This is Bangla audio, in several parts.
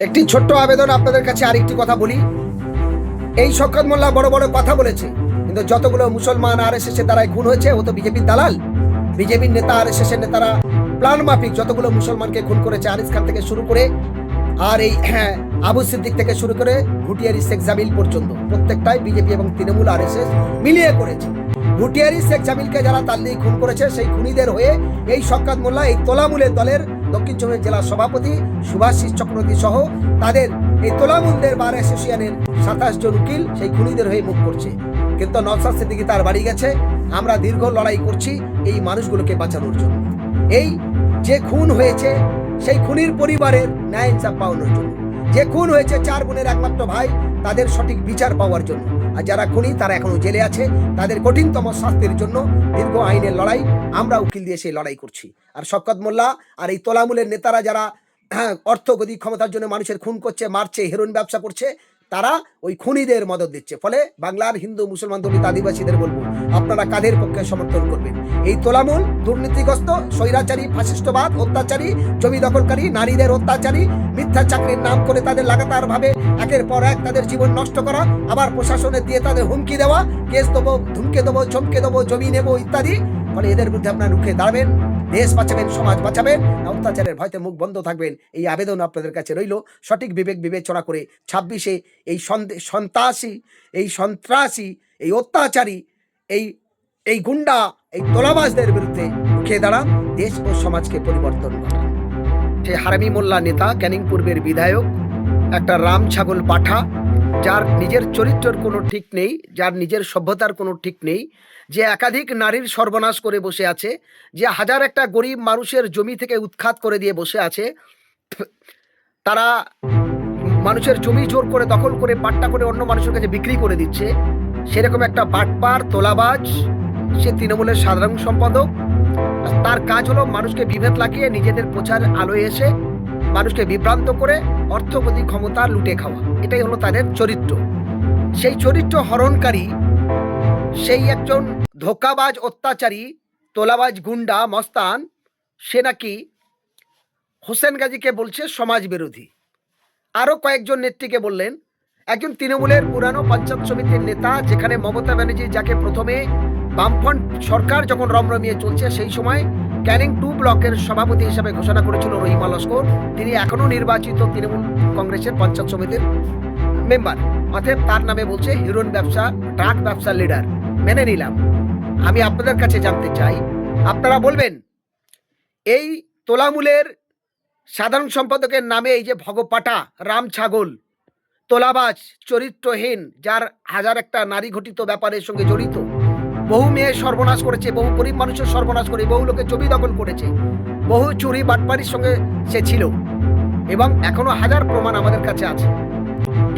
একটি ছোট্ট আবেদন আপনাদের কাছে আরেকটি কথা বলি। এই শওকত মোল্লা বড় বড় কথা বলেছে কিন্তু যতগুলো মুসলমান আর এস এর দ্বারাই খুন হয়েছে ও তো বিজেপির দালাল। বিজেপির নেতা আর এস নেতারা প্ল্যান মাফিক যতগুলো মুসলমানকে খুন করেছে আনিস খান থেকে শুরু করে আর এই হ্যাঁ, আবু সিদ্দিক থেকে শুরু করে ভুটিয়ারি শেখ জামিল পর্যন্ত প্রত্যেকটাই বিজেপি এবং তৃণমূল আর মিলিয়ে করেছে। ভুটিয়ারি শেখ জামিলকে যারা তাল্লি খুন করেছে সেই খুনিদের হয়ে এই শওকত মোল্লা এই তোলামুলের দলের দক্ষিণ চব্বিশ জেলার সভাপতি সুভাষিস চক্রবর্তী সহ তাদের এই তোলামুলদের বার অ্যাসোসিয়েশনের সাতাশ জন উকিল সেই খুনিদের হয়ে মুখ করছে। কিন্তু নওসাদ সিদ্দিকি তার বাড়ি গেছে। আমরা দীর্ঘ লড়াই করছি এই মানুষগুলোকে বাঁচানোর জন্য। এই যে খুন হয়েছে, সেই খুনির পরিবারের ন্যায় ইনসাফ পাওয়ানোর জন্য। যে খুন হয়েছে চার বোনের একমাত্র ভাই, তাদের সঠিক বিচার পাওয়ার জন্য। আর যারা খুনি তারা এখনও জেলে আছে। তাদের কঠিনতম শাস্তির জন্য দীর্ঘ আইনের লড়াই আমরা উকিল দিয়ে সেই লড়াই করছি। আর শকত মোল্লা আর এই তোলামুলের নেতারা যারা হ্যাঁ, অর্থগতি ক্ষমতার জন্য মানুষের খুন করছে মারছে হেরোইন ব্যবসা করছে তারা ওই খুনিদের মদত দিচ্ছে। ফলে বাংলার হিন্দু, মুসলমান দলিত আদিবাসীদের বলব, আপনারা কাদের পক্ষে সমর্থন করবেন? এই তোলামূল, দুর্নীতিগ্রস্ত, স্বৈরাচারী ফাশিষ্টবাদ অত্যাচারী, জমি দখলকারী, নারীদের অত্যাচারী, মিথ্যা চাকরির নাম করে তাদের লাগাতার ভাবে একের পর এক তাদের জীবন নষ্ট করা, আবার প্রশাসনের দিয়ে তাদের হুমকি দেওয়া, কেস দেবো, ধুমকে দেবো, চমকে দেবো, জমি নেব ইত্যাদি, ফলে এদের বিরুদ্ধে আপনারা রুখে দাঁড়াবেন। দেশ বাঁচাবেন, সমাজ বাঁচাবেন, অত্যাচারের ভয়তে মুখ বন্ধ থাকবেন, এই আবেদন আপনাদের কাছে রইল। সঠিক বিবেক বিবেচনা করে ছাব্বিশে এই সন্ত্রাসী এই সন্ত্রাসী, এই অত্যাচারী, এই এই গুন্ডা, এই তোলাবাজদের বিরুদ্ধে রুখে দাঁড়ান, দেশ ও সমাজকে পরিবর্তন সে হারামি মোল্লা নেতা, ক্যানিং পূর্বের বিধায়ক, একটা রাম ছাগল পাঠা যার নিজের চরিত্রের কোনো ঠিক নেই, যার নিজের সভ্যতার কোনো ঠিক নেই, যে একাধিক নারীর সর্বনাশ করে বসে আছে, যে হাজার একটা গরিব মানুষের জমি থেকে উৎখাত করে দিয়ে বসে আছে, তারা মানুষের জমি জোর করে দখল করে, পাট্টা করে অন্য মানুষের কাছে বিক্রি করে দিচ্ছে। সেরকম একটা বাটপার, তোলাবাজ, সে তৃণমূলের সাধারণ সম্পাদক। তার কাজ হলো মানুষকে বিভেদ লাগিয়ে নিজেদের প্রচার আলোয় এসে মানুষকে বিভ্রান্ত করে অর্থগতি ক্ষমতা লুটে খাওয়া। এটাই হলো তাদের চরিত্র। সেই চরিত্র হরণকারী, সেই একজন ধোকাবাজ অত্যাচারী, তোলাবাজ গুন্ডা, মস্তান, সে নাকি হোসেন গাজীকে বলছে সমাজ বিরোধী। আরও কয়েকজন নেত্রীকে বললেন, একজন তৃণমূলের পুরানো পঞ্চায়েত সমিতির নেতা, যেখানে মমতা ব্যানার্জি যাকে প্রথমে বামফ্রন্ট সরকার যখন রমরমিয়ে চলছে, সেই সময় ক্যানিং টু ব্লকের সভাপতি হিসাবে ঘোষণা করেছিল রহিমা লস্কর। তিনি এখনও নির্বাচিত তৃণমূল কংগ্রেসের পঞ্চায়েত সমিতির মেম্বার। অতএব তার নামে বলছে হিরোইন ব্যবসা, ট্রাক ব্যবসার লিডার। মেনে নিলাম। আমি আপনাদের কাছে জানতে চাই, আপনারা বলবেন, এই তোলামূলের সাধারণ সম্পাদকের নামে এই যে ভগপাটা, রাম ছাগল, তোলাবাজ, চরিত্রহীন, যার হাজার একটা নারী ঘটিত ব্যাপারের সঙ্গে জড়িত বহু মেয়ে সর্বনাশ করেছে, বহু গরিব মানুষের সর্বনাশ করে, বহু লোকের জমি দখল করেছে, বহু চুরি বাটপাড়ির সঙ্গে সে ছিল এবং এখনও হাজার প্রমাণ আমাদের কাছে আছে।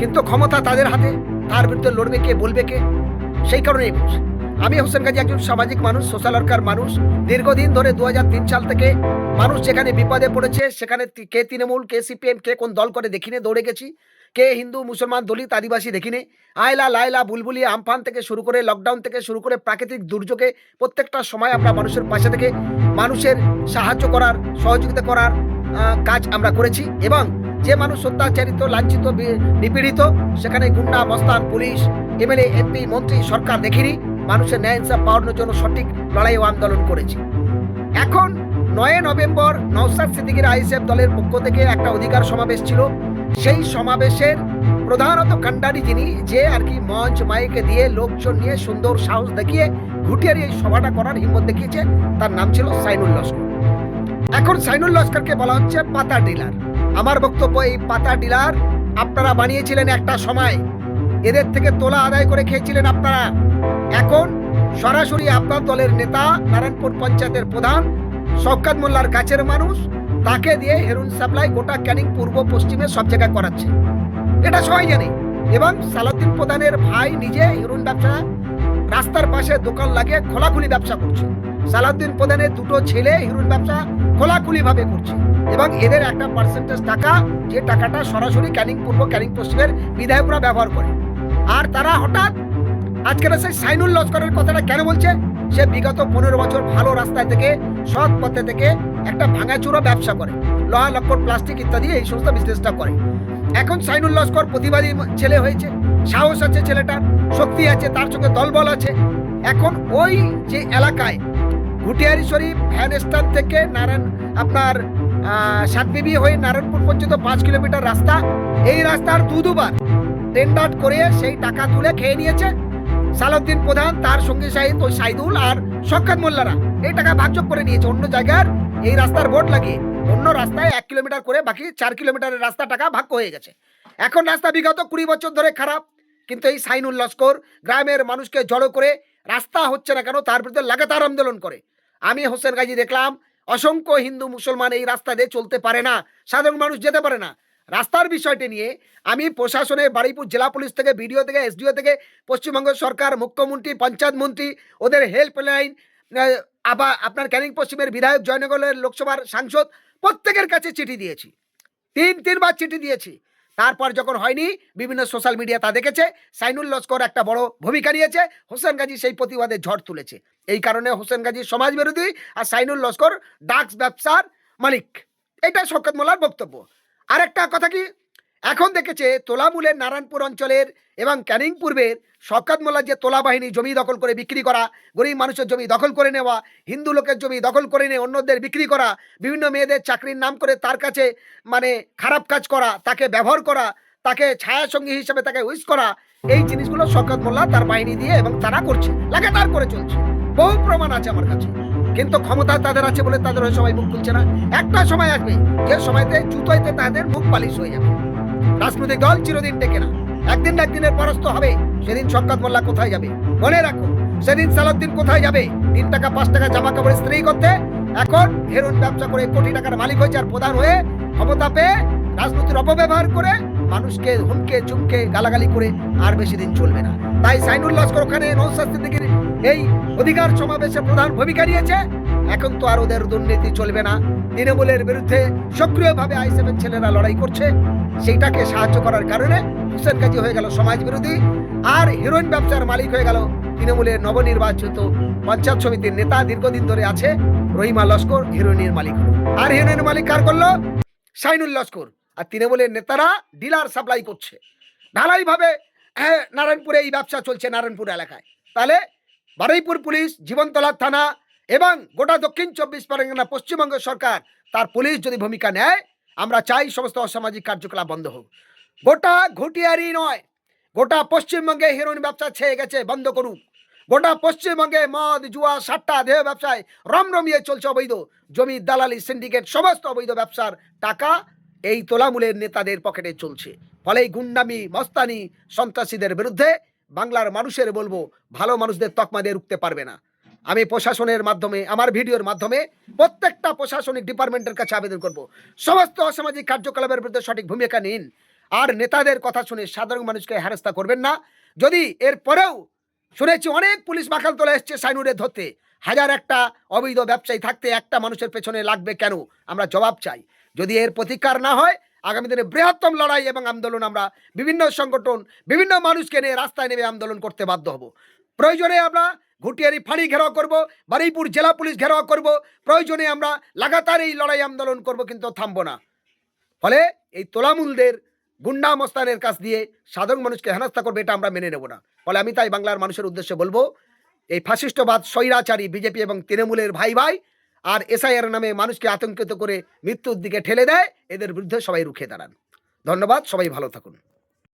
কিন্তু ক্ষমতা তাদের হাতে, তার বিরুদ্ধে লড়বে কে, বলবে কে? সেই কারণেই আমি হোসেন গাজী একজন সামাজিক মানুষ, সোশ্যাল ওয়ার্কার মানুষ। দীর্ঘদিন ধরে দু হাজার তিন সাল থেকে মানুষ যেখানে বিপদে পড়েছে, সেখানে কে তৃণমূল, কে সিপিএম, কে কোন দল করে দেখিনে, দৌড়ে গেছি। কে হিন্দু, মুসলমান, দলিত, আদিবাসী দেখিনে। আয়লা লায়লা বুলবুলি আমফান থেকে শুরু করে লকডাউন থেকে শুরু করে প্রাকৃতিক দুর্যোগে প্রত্যেকটা সময় আমরা মানুষের পাশে থেকে মানুষের সাহায্য করার, সহযোগিতা করার কাজ আমরা করেছি এবং যে মানুষ অত্যাচারিত লাঞ্ছিত নিপীড়িত, সেখানে গুন্ডা, মস্তান, পুলিশ, এমএলএ, এমপি, মন্ত্রী, সরকার দেখিনি। মানুষের ন্যায় ইনসাফ পাওয়ানোর জন্য সঠিক লড়াই ও আন্দোলন করেছি। এখন নয় নভেম্বর নওসাদ সিদ্দিকির আইএসএফ দলের পক্ষ থেকে একটা অধিকার সমাবেশ ছিল। সেই সমাবেশের প্রধানত কান্ডারি যিনি, যে আর কি মঞ্চ মাইকে দিয়ে লোকজন নিয়ে সুন্দর সাহস দেখিয়ে ঘুটিয়ারি এই সভাটা করার হিম্মত দেখিয়েছে, তার নাম ছিল সাইনুল লস্কর। এখন সাইনুল লস্করকে বলা হচ্ছে পাতা ডিলার। আমার বক্তব্য এই পাতা ডিলার, আপনারা বানিয়েছিলেন একটা সময়। এদের থেকে তোলা আদায় করে খেয়েছিলেন আপনারা। এখন সরাসরি আপনার দলের নেতা, নারায়ণপুর পঞ্চায়েতের প্রধান, শওকাত মোল্লার কাছের মানুষ তাকে দিয়ে হেরুন সাপ্লাই গোটা ক্যানিং পূর্ব পশ্চিমে সব জায়গায় করাচ্ছে। এটা সবাই জানে। এবং সালাউদ্দিন প্রধানের ভাই নিজে হেরুন ব্যবসা, রাস্তার পাশে দোকান লাগিয়ে খোলাখুলি ব্যবসা করছে। সালাউদ্দিন প্রধানের দুটো ছেলে হিরুন ব্যবসা খোলাখুলি ভাবে করছে। এবং এদের একটা পার্সেন্টেজ টাকা যে টাকাটা সরাসরি ক্যানিং পূর্ব ক্যানিং পশ্চিমের বিধায়করা ব্যবহার করে। আর তারা হঠাৎ আজকের সেই সাইনুল লস্করের কথাটা কেন বলছে? সে বিগত পনেরো বছর ভালো রাস্তায় থেকে, সৎ পথে থেকে একটা ভাঙাচোরা ব্যবসা করে, লোহা, লক্কর, প্লাস্টিক ইত্যাদি এই সমস্ত বিজনেসটা করে। এখন সাইনুল লস্কর প্রতিবাদী ছেলে হয়েছে, সাহস আছে ছেলেটার শক্তি আছে, তার সঙ্গে দলবল আছে। এখন ওই যে এলাকায় ঘুটিয়ারি শরীফ ভ্যান থেকে নারায়ণ, আপনার সাতবিবি হয়ে নারায়ণপুর পর্যন্ত পাঁচ কিলোমিটার রাস্তা, এই রাস্তার দু দুবার টেন্ডার করে সেই টাকা তুলে খেয়ে নিয়েছে সালাউদ্দিন প্রধান, তার সঙ্গে সাহিদ ওই সাইদুল আর শক্কাত মোল্লারা। এই টাকা ভাগযোগ করে নিয়েছে, অন্য জায়গার এই রাস্তার বোর্ড লাগিয়ে অন্য রাস্তায় এক কিলোমিটার করে বাকি চার কিলোমিটারের রাস্তা টাকা ভাগ হয়ে গেছে। এখন রাস্তা বিগত কুড়ি বছর ধরে খারাপ, কিন্তু এই সাইনুল লস্কর গ্রামের মানুষকে জড়ো করে রাস্তা হচ্ছে না কেন, তার বিরুদ্ধে লাগাতার আন্দোলন করে। আমি হোসেন গাজী দেখলাম, অসংখ্য হিন্দু মুসলমান এই রাস্তা দিয়ে চলতে পারে না, সাধারণ মানুষ যেতে পারে না। রাস্তার বিষয়টি নিয়ে আমি প্রশাসনে বাড়িপুর জেলা পুলিশ থেকে, বিডিও থেকে, এসডিও থেকে, পশ্চিমবঙ্গ সরকার, মুখ্যমন্ত্রী, পঞ্চায়েত মন্ত্রী, ওদের হেল্পলাইন আবার আপনার ক্যানিং পশ্চিমের বিধায়ক জয়নগরের লোকসভার সাংসদ প্রত্যেকের কাছে চিঠি দিয়েছি। তিন, তিনবার চিঠি দিয়েছি। তারপর যখন হয়নি, বিভিন্ন সোশ্যাল মিডিয়া তা দেখেছে, সাইনুল লস্কর একটা বড় ভূমিকা নিয়েছে, হোসেন গাজী সেই প্রতিবাদে ঝড় তুলেছে। এই কারণে হোসেন গাজী সমাজ বিরোধী আর সাইনুল লস্কর ডাক্স ব্যবসার মালিক। এটা শওকত মোল্লার বক্তব্য। আরেকটা কথা কি? এখন দেখেছে তোলামূলের নারায়ণপুর অঞ্চলের এবং ক্যানিং পূর্বের শওকত মোল্লার যে তোলা বাহিনী জমি দখল করে বিক্রি করা, গরিব মানুষের জমি দখল করে নেওয়া, হিন্দু লোকের জমি দখল করে নিয়ে অন্যদের বিক্রি করা, বিভিন্ন মেয়েদের চাকরির নাম করে তার কাছে মানে খারাপ কাজ করা, তাকে ব্যবহার করা, তাকে ছায়া সঙ্গী হিসেবে তাকে উইশ করা, এই জিনিসগুলো শওকত মোল্লা তার বাহিনী দিয়ে এবং তারা করছে, লাগাতার করে চলছে। বহু প্রমাণ আছে আমার কাছে। কিন্তু ক্ষমতা তাদের আছে বলে তাদের সবাই মুখ খুলছে না। একটা সময় আসবে, যে সময়তে জুতোইতে তাদের মুখ পালিশ হয়ে যাবে। রাজনৈতিক দল চিরদিন টেকে না। একদিন না একদিনের পরস্ত হবে, সেদিন শওকত মোল্লা কোথায় যাবে? মনে রাখো, সেদিন সালাউদ্দিন কোথায় যাবে? তিন টাকা, পাঁচ টাকা জামা কাপড় স্ত্রী করতে? এখন হেরোন ব্যবসা করে কোটি টাকার মালিক হয়েছে আর প্রধান হয়ে ক্ষমতা পেয়ে রাজনীতির অপব্যবহার করে মানুষকে হুমকে চুমকে, গালাগালি করে আর বেশি দিন চলবে না। তাই সাইনুল লস্কর ওখানে নৌশাস্তি দিকের এই অধিকার সমাবেশে প্রধান ভূমিকা নিয়েছে। এখন তো আর ওদের দুর্নীতি চলবে না। তৃণমূলের বিরুদ্ধে সক্রিয়ভাবে আইসেফের ছেলেরা লড়াই করছে। সেইটাকে সাহায্য করার কারণে হুসেন গাজী হয়ে গেল সমাজ বিরোধী। আর হিরোইন ব্যবসার মালিক হয়ে গেল তৃণমূলের নবনির্বাচিত পঞ্চায়েত সমিতির নেতা দীর্ঘদিন ধরে আছে রহিমা লস্কর, হিরোইনের মালিক আর হিরোইনের মালিক কার করল? সাইনুল লস্কর। আর তৃণমূলের নেতারা ডিলার সাপ্লাই করছে। ঢালাইভাবে হ্যাঁ নারায়ণপুরে এই ব্যবসা চলছে নারায়ণপুর এলাকায়। তাহলে বারুইপুর পুলিশ, জীবনতলা থানা এবং গোটা দক্ষিণ চব্বিশ পরগনা পশ্চিমবঙ্গ সরকার তার পুলিশ যদি ভূমিকা নেয়, আমরা চাই সমস্ত অসামাজিক কার্যকলাপ বন্ধ হোক। গোটা ঘুটিয়ারি নয়, গোটা পশ্চিমবঙ্গে হেরোইন ব্যবসা ছেয়ে গেছে, বন্ধ করুক। গোটা পশ্চিমবঙ্গে মদ, জুয়া, সাট্টা, দেহ ব্যবসায় রমরমিয়ে চলছে অবৈধ। জমি, দালালি সিন্ডিকেট সমস্ত অবৈধ ব্যবসার টাকা এই তোলামূলের নেতাদের পকেটে চলছে। ফলে এই গুন্ডামি, মস্তানি সন্ত্রাসীদের বিরুদ্ধে বাংলার মানুষের বলব, ভালো মানুষদের তকমা দিয়ে রুখতে পারবে না। আমি প্রশাসনের মাধ্যমে, আমার ভিডিওর মাধ্যমে প্রত্যেকটা প্রশাসনিক ডিপার্টমেন্টের কাছে আবেদন করব। সমস্ত অসামাজিক কার্যকলাপের বিরুদ্ধে সঠিক ভূমিকা নিন। আর নেতাদের কথা শুনে সাধারণ মানুষকে হেনস্থা করবেন না। যদি এর পরেও শুনেছি অনেক পুলিশ মাখাল তোলা এসছে সাইনুরে ধরতে। হাজার একটা অবৈধ ব্যবসায়ী থাকতে একটা মানুষের পেছনে লাগবে কেন? আমরা জবাব চাই। যদি এর প্রতিকার না হয়, আগামী দিনে বৃহত্তম লড়াই এবং আন্দোলন আমরা বিভিন্ন সংগঠন, বিভিন্ন মানুষকে নিয়ে রাস্তায় নেমে আন্দোলন করতে বাধ্য হব। প্রয়োজনে আমরা ঘুটিয়ারি ফাঁড়ি ঘেরাও করব, বারুইপুর জেলা পুলিশ ঘেরাও করব। প্রয়োজনে আমরা লাগাতার এই লড়াই আন্দোলন করব, কিন্তু থামবো না। ফলে এই তোলামুলদের গুন্ডা মস্তানের কাছ দিয়ে সাধারণ মানুষকে হেনস্থা করবে, এটা আমরা মেনে নেব না। ফলে আমি তাই বাংলার মানুষের উদ্দেশ্যে বলব, এই ফাশিষ্টবাদ স্বৈরাচারী, বিজেপি এবং তৃণমূলের ভাই ভাই আর এসআইআর নামে মানুষকে আতঙ্কিত করে মৃত্যুর দিকে ঠেলে দেয়, এদের বিরুদ্ধে সবাই রুখে দাঁড়ান। ধন্যবাদ, সবাই ভালো থাকুন।